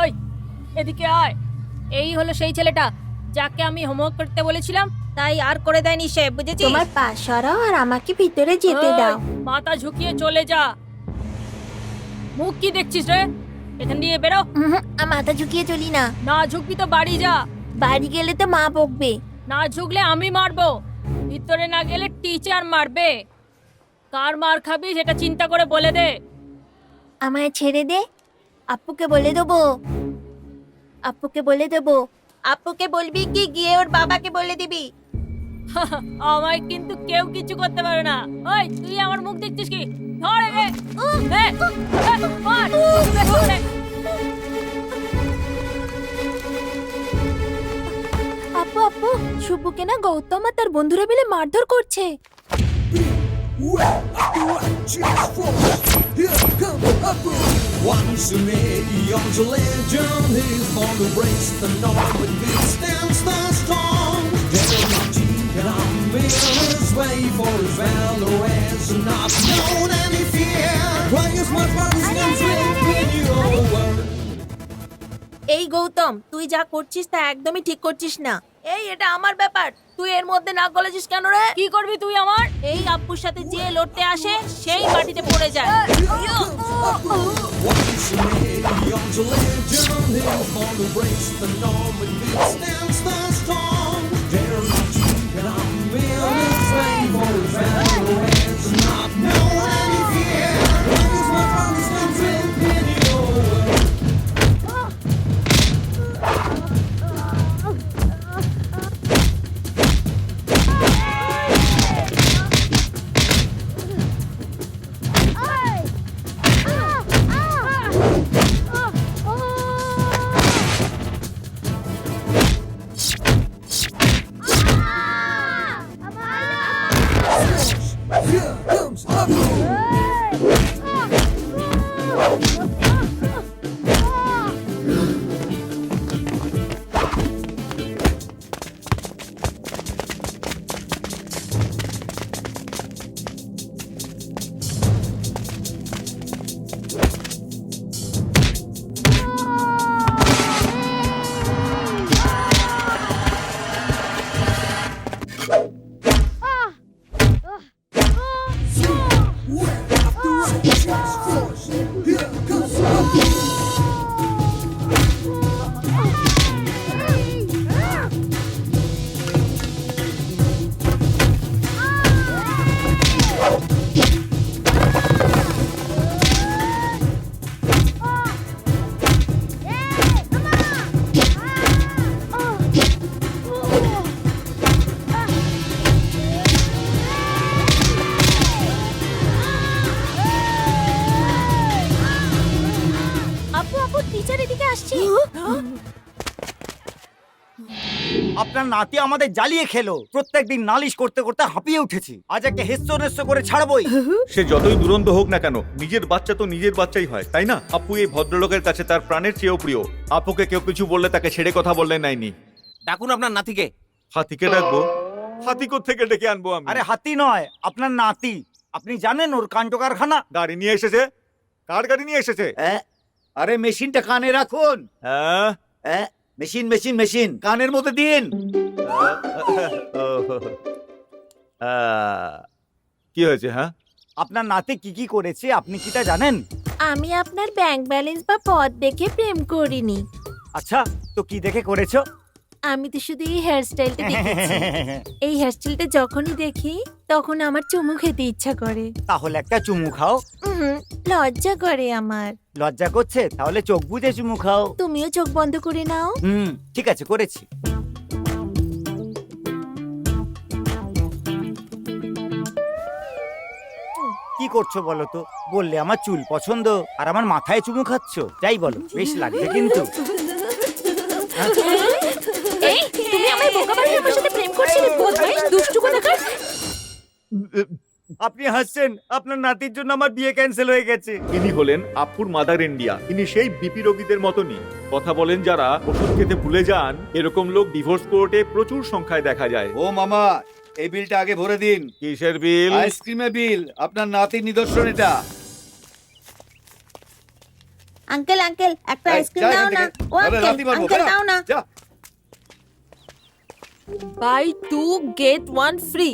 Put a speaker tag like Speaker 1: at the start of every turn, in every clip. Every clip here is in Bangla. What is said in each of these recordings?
Speaker 1: ওই এদিকে আয়। এই হলো সেই ছেলেটা যাকে আমি হোমওয়ার্ক করতে বলেছিলাম তাই আর করে দেয়নি সে বুঝেছিস?
Speaker 2: তোমার পা সরাও আর আমাকে ভিতরে যেতে দাও।
Speaker 1: মাথা ঝুঁকিয়ে চলে যা। মুখ কি দেখছিস রে? এখান দিয়ে বেরো।
Speaker 2: মাথা ঝুঁকিয়ে চলি না।
Speaker 1: না ঝুঁকবি তো বাড়ি যা।
Speaker 2: বাড়ি গেলে তো মা বকবে।
Speaker 1: না ঝুঁকলে আমি মারবো। ভিতরে না গেলে টিচার মারবে। কার মার খাবি সেটা চিন্তা করে বলে দে।
Speaker 2: আমায় ছেড়ে দে। আপুকে বলে দেবো। আপুকে বলে দেবো। আপুকে বলবি কি? গিয়ে ওর বাবাকে বলে দিবি।
Speaker 1: আমায় কিন্তু কেউ কিছু করতে পারে না। ওই তুই আমার মুখ দেখছিস কি? ধর একে। এ, এ, এ,
Speaker 2: আপু আপু শুভকে না গৌতম আর তার বন্ধুরা মিলে মারধর করছে।
Speaker 3: Once a million's a legend, he's born to breaks the norm with big stands the strong. Dare not to come in his way for his valor has not known any fear. Why is my father's country in your word?
Speaker 2: এই গৌতম তুই যা করছিস তা একদমই ঠিক করছিস না এই এটা আমার ব্যাপার তুই এর মধ্যে না গলেছিস কেন রে
Speaker 1: কি করবি তুই আমার
Speaker 2: এই আপুর সাথে যে লড়তে আসে সেই মাটিতে পড়ে যায়। Let's.
Speaker 4: আপনার নাতি আমাদের জ্বালিয়ে খেলো। প্রত্যেকদিন নালিশ করতে করতে হাঁপিয়ে উঠেছি। আজ একটা হেস্য নেস্য করে ছাড়বই।
Speaker 5: সে যতই দুরন্ত হোক না কেন নিজের বাচ্চা তো নিজের বাচ্চাই হয় তাই না? আপু এই ভদ্রলোকের কাছে তার প্রাণের চেয়েও প্রিয়। আপুকে কেউ কিছু বললে তাকে ছেড়ে কথা বললে নাইনি।
Speaker 6: ডাকুন আপনার নাতিকে।
Speaker 5: হাতিকে ডাকবো? হাতি থেকে ডেকে আনব আমি?
Speaker 4: আরে হাতি নয় আপনার নাতি। আপনি জানেন ওর কাণ্ড কারখানা?
Speaker 5: গাড়ি নিয়ে এসেছে? কার গাড়ি নিয়ে এসেছে?
Speaker 4: আরে মেশিনটা কানে রাখুন।
Speaker 5: হ্যাঁ?
Speaker 4: মেশিন মেশিন মেশিন কানের মধ্যে দিন।
Speaker 5: কি হয়েছে হ্যাঁ?
Speaker 4: আপনার নাতে কি কি করেছে আপনি কি তা জানেন?
Speaker 2: আমি আপনার ব্যাংক ব্যালেন্স বা পদ দেখে প্রেম করিনি।
Speaker 4: আচ্ছা তো কি দেখে করেছ?
Speaker 2: আমি তো শুধু এই হেয়ারস্টাইলটা দেখেছি এই হেয়ারস্টাইলটা যখনই দেখি তখন আমার চুমু খেতে ইচ্ছা করে।
Speaker 4: তাহলে একটা চুমু খাও।
Speaker 2: উহুম, লজ্জা করে আমার।
Speaker 4: লজ্জা করছে? তাহলে চোখ বুজে চুমু খাও।
Speaker 2: তুমিও চোখ বন্ধ করে নাও।
Speaker 4: হুম ঠিক আছে করেছি। কি করছ বলো তো? বললে আমার চুল পছন্দ আর আমার মাথায় চুমু খাচ্ছ। যাই বলো বেশ লাগবে কিন্তু।
Speaker 2: এই তুমি আমায় বোকা বানিয়ে আমার সাথে প্রেম করছিলে বদমাইশ দুষ্টু কোথাকার?
Speaker 4: আপনি হাসছেন আপনার নাতির জন্য আমার বিয়ে ক্যান্সেল হয়ে গেছে।
Speaker 5: ইনি হলেন আপুর মাদার ইন্ডিয়া ইনি সেই বিপি রোগীদের মতনই। কথা বলেন যারা ওষুধ খেতে ভুলে যান এরকম লোক ডিভোর্স কোর্টে প্রচুর সংখ্যায় দেখা যায়।
Speaker 7: ও মামা এই বিলটা আগে ভরে দিন।
Speaker 5: কিসের বিল?
Speaker 7: আইসক্রিমের বিল আপনার নাতির নিদর্শন এটা।
Speaker 8: আঙ্কেল আঙ্কেল একটা আইসক্রিম দাও না। ও আঙ্কেল আঙ্কেল দাও না।
Speaker 7: যা।
Speaker 2: Buy two get one free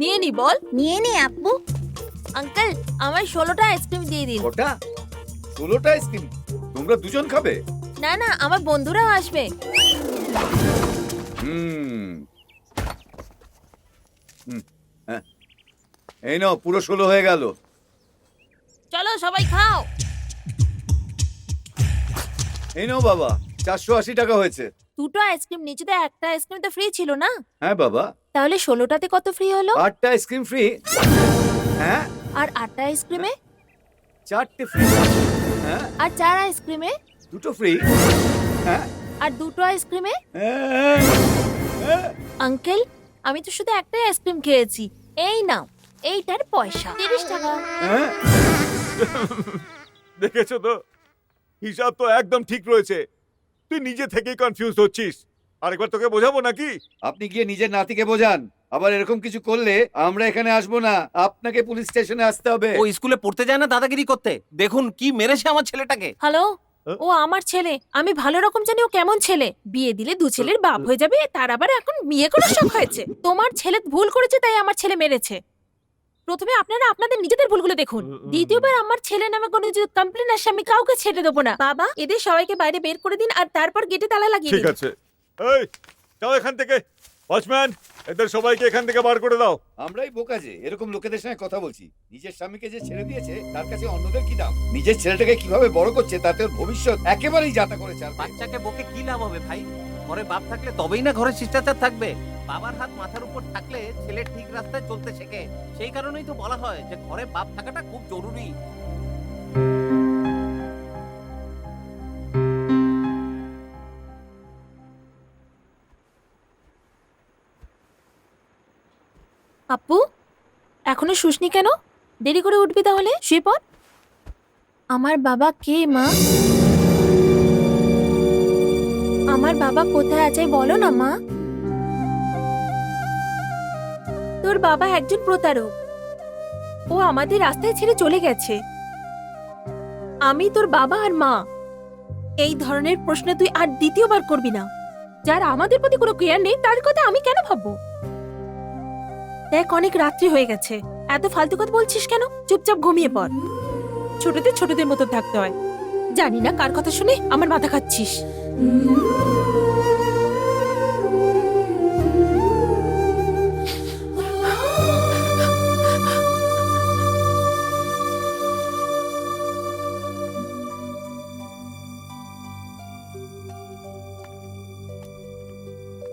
Speaker 2: নিয়ে নি বল।
Speaker 8: নিয়ে নে আপু। আঙ্কেল আমায় ষোলোটা আইসক্রিম দিয়ে দিন।
Speaker 7: কটা ষোলোটা আইসক্রিম তোমরা দুজন খাবে?
Speaker 8: না না আমার বন্ধুরাও আসবে।
Speaker 7: হুম। হুম, হ্যাঁ। এই নাও পুরো ষোলো হয়ে গেল।
Speaker 2: চলো সবাই খাও।
Speaker 7: এই নাও বাবা চারশো আশি টাকা হয়েছে।
Speaker 8: দুটো আইসক্রিম নিচে তো একটা আইসক্রিম তো ফ্রি ছিল না?
Speaker 7: হ্যাঁ বাবা।
Speaker 8: তাহলে ষোলোটাতে কত ফ্রি হলো?
Speaker 7: আটটা আইসক্রিম ফ্রি হ্যাঁ।
Speaker 8: আর আটটা আইসক্রিমে?
Speaker 7: চারটে ফ্রি হ্যাঁ।
Speaker 8: আর চার আইসক্রিমে?
Speaker 7: দুটো ফ্রি হ্যাঁ।
Speaker 8: আর দুটো আইসক্রিমে?
Speaker 7: হ্যাঁ, হ্যাঁ।
Speaker 8: আঙ্কেল আমি তো শুধু একটাই আইসক্রিম খেয়েছি। এই নাও এইটার পয়সা। তিরিশ টাকা।
Speaker 7: হ্যাঁ।
Speaker 5: দেখেছ তো? হিসাব তো একদম ঠিক রয়েছে। তুই নিজে থেকেই কনফিউজ হচ্ছিস। আরেকবার তোকে বোঝাবো নাকি?
Speaker 7: আপনি গিয়ে নিজের নাতিকে বোঝান। আবার এরকম কিছু করলে আমরা এখানে আসব না। আপনাকে পুলিশ স্টেশনে আসতে হবে।
Speaker 6: ও স্কুলে পড়তে যায় না দাদাগিরি করতে? দেখুন কি মেরেছে আমার ছেলেটাকে।
Speaker 2: হ্যালো?
Speaker 5: হ্যাঁ?
Speaker 2: ও আমার ছেলে। আমি ভালো রকম জানি ও কেমন ছেলে। বিয়ে দিলে দু ছেলের বাপ হয়ে যাবে তার আবার এখন বিয়ে করার শখ হয়েছে। তোমার ছেলে ভুল করেছে তাই আমার ছেলে মেরেছে। প্রথমে আপনারা আপনাদের নিজেদের ভুলগুলো দেখুন। দ্বিতীয়বার আমার ছেলে নামে কোনো যদি কমপ্লেন আসে আমি কাউকে ছেড়ে দেবো না। বাবা এদের সবাইকে বাইরে বের করে দিন আর তারপর গেটে তালা লাগিয়ে
Speaker 5: ঠিক
Speaker 2: দিন।
Speaker 5: আছে। এই যাও এখান থেকে। ওয়াচম্যান এদের সবাইকে এখান থেকে বার করে দাও।
Speaker 7: আমরাই বোকা যে এরকম লোকেদের সঙ্গে কথা বলছি। নিজের স্বামীকে যে ছেড়ে দিয়েছে তার কাছে অন্যদের কি দাম? নিজের ছেলেটাকে কীভাবে বড় করছে তাতে ওর ভবিষ্যৎ একেবারেই যাতা করেছে আর
Speaker 6: বাচ্চাকে বকে কি লাভ হবে ভাই? ঘরে বাপ থাকলে তবেই না ঘরে শিষ্টাচার থাকবে। বাবার হাত মাথার উপর থাকলে ছেলে ঠিক রাস্তায় চলতে শেখে। সেই কারণেই তো বলা হয় যে ঘরে বাপ থাকাটা খুব জরুরি।
Speaker 2: আপু, এখনও শুসনি কেন? দেরি করে উঠবি তাহলে, শুয়ে পড়। আমার বাবা কে, মা? বাবা কোথায় আছে বলো না, মা। তোর বাবা একজন প্রতারক। ও আমাদের রাস্তায় ছেড়ে চলে গেছে। আমি তোর বাবা আর মা। এই ধরনের প্রশ্ন তুই আর দ্বিতীয়বার করবি না। যার আমাদের প্রতি কোনো কেয়ার নেই, তার কথা আমি কেন ভাববো? দেখ, অনেক রাত্রি হয়ে গেছে। এত ফালতু কথা বলছিস কেন? চুপচাপ ঘুমিয়ে পড়। ছোটদের ছোটদের মতো থাকতে হয়। জানি না কার কথা শুনে আমার মাথা খাচ্ছিস।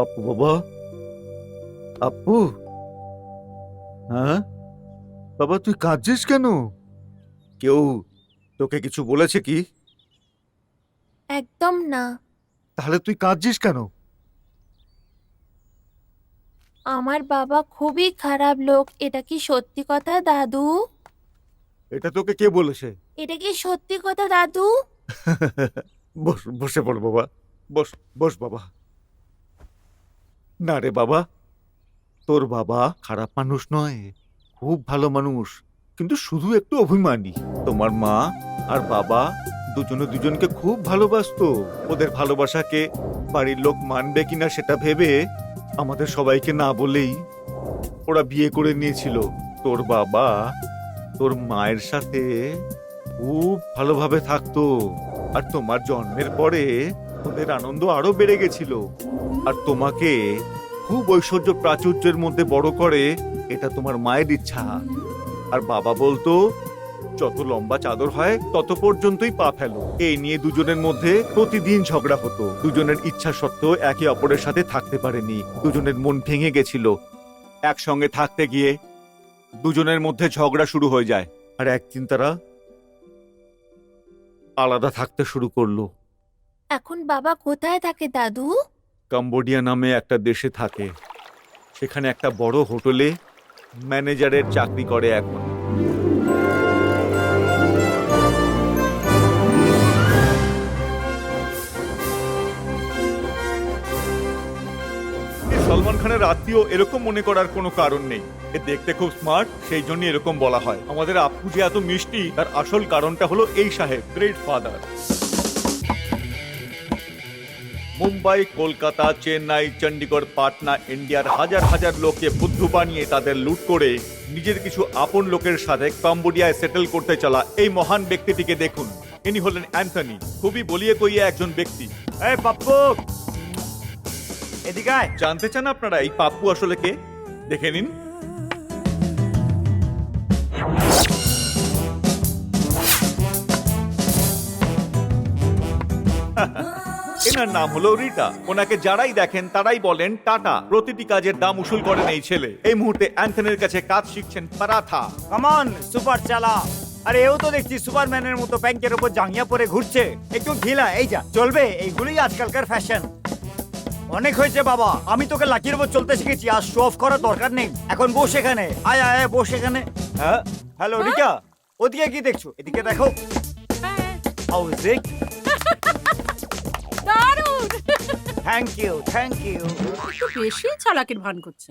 Speaker 5: আপু বাবা আপু হ্যাঁ বাবা তুই কাঁদছিস কেন? কেউ তোকে কিছু বলেছে কি?
Speaker 8: একদম না।
Speaker 5: তাহলে তুই কাঁদছিস কেন?
Speaker 8: আমার বাবা খুবই খারাপ লোক। এটা কি সত্যি কথা দাদু?
Speaker 5: এটা তোকে কে বলেছে?
Speaker 8: এটা কি সত্যি কথা দাদু?
Speaker 5: বস বসে পড় বাবা। বস বস বাবা। না রে বাবা তোর বাবা খারাপ মানুষ নয় খুব ভালো মানুষ। কিন্তু শুধু একটু অভিমানী। তোমার মা আর বাবা দুজনে দুজনকে খুব ভালোবাসতো। ওদের ভালোবাসাকে বাড়ির লোক মানবে কিনা সেটা ভেবে আমাদের সবাইকে না বলেই ওরা বিয়ে করে নিয়েছিল। তোর বাবা তোর মায়ের সাথে খুব ভালোভাবে থাকতো আর তোমার জন্মের পরে ওদের আনন্দ আরও বেড়ে গেছিল। আর তোমাকে খুব ঐশ্বর্য প্রাচুর্যের মধ্যে বড় করে এটা তোমার মায়ের ইচ্ছা। আর বাবা বলতো যত লম্বা চাদর হয় তত পর্যন্তই পা ফেলো। এই নিয়ে দুজনের মধ্যে প্রতিদিন ঝগড়া হতো। দুজনের ইচ্ছা সত্ত্বেও একে অপরের সাথে থাকতে পারেনি। দুজনের মন ভেঙে গেছিল। একসঙ্গে থাকতে গিয়ে দুজনের মধ্যে ঝগড়া শুরু হয়ে যায়। আর একদিন তারা আলাদা থাকতে শুরু করল।
Speaker 8: এখন বাবা কোথায় থাকে দাদু?
Speaker 5: কম্বোডিয়া নামে একটা দেশে থাকে। সেখানে একটা বড় হোটেলে ম্যানেজারের চাকরি করে এখন। খানের আত্মীয় এরকম মনে করার কোনো কারণ নেই। এ দেখতে খুব স্মার্ট সেই জন্য এরকম বলা হয়। আমাদের আপু যে এত মিষ্টি, তার আসল কারণটা হলো এই সাহেব গ্রেট ফাদার মুম্বাই, কলকাতা, চেন্নাই চণ্ডীগড় পাটনা, ইন্ডিয়ার হাজার হাজার লোককে বুদ্ধু বানিয়ে তাদের লুট করে নিজের কিছু আপন লোকের সাথে কম্বোডিয়ায় সেটেল করতে চলা এই মহান ব্যক্তিটিকে দেখুন। ইনি হলেন অ্যান্থনি, খুবই বলিয়ে কইয়ে একজন ব্যক্তি।
Speaker 4: এই পাপ্পু! এদিকে আয়।
Speaker 5: জানতে চান আপনারা এই পাপ্পু আসলে কে? দেখে নিন। এনার নাম হলো রিটা। ওনাকে যারাই দেখেন তারাই বলেন টাটা। প্রতিটি কাজের দাম উসুল করেন এই ছেলে। এই মুহূর্তে অ্যান্থনির কাছে কাজ শিখছেন পারাথা।
Speaker 4: কামন সুপার চালা। আরে এও তো দেখছি সুপারম্যানের মতো ব্যাংকের উপর জাঙ্গিয়া পরে ঘুরছে। একটু ঢিলা এই যা চলবে এইগুলোই আজকালকার ফ্যাশন অনেক হয়েছে বাবা। আমি তোকে লাকির উপর চলতে শিখেছি আর শো অফ করার দরকার নেই। এখন বসে এখানে। আয় আয় বস এখানে। হ্যাঁ? হ্যালো রিকা। ওদিকে কি দেখছ? এদিকে দেখো। হাউ ইজ ইট
Speaker 9: দারুণ।
Speaker 4: থ্যাংক ইউ থ্যাংক ইউ
Speaker 9: একটু বেশি চালাকির ভান করছে।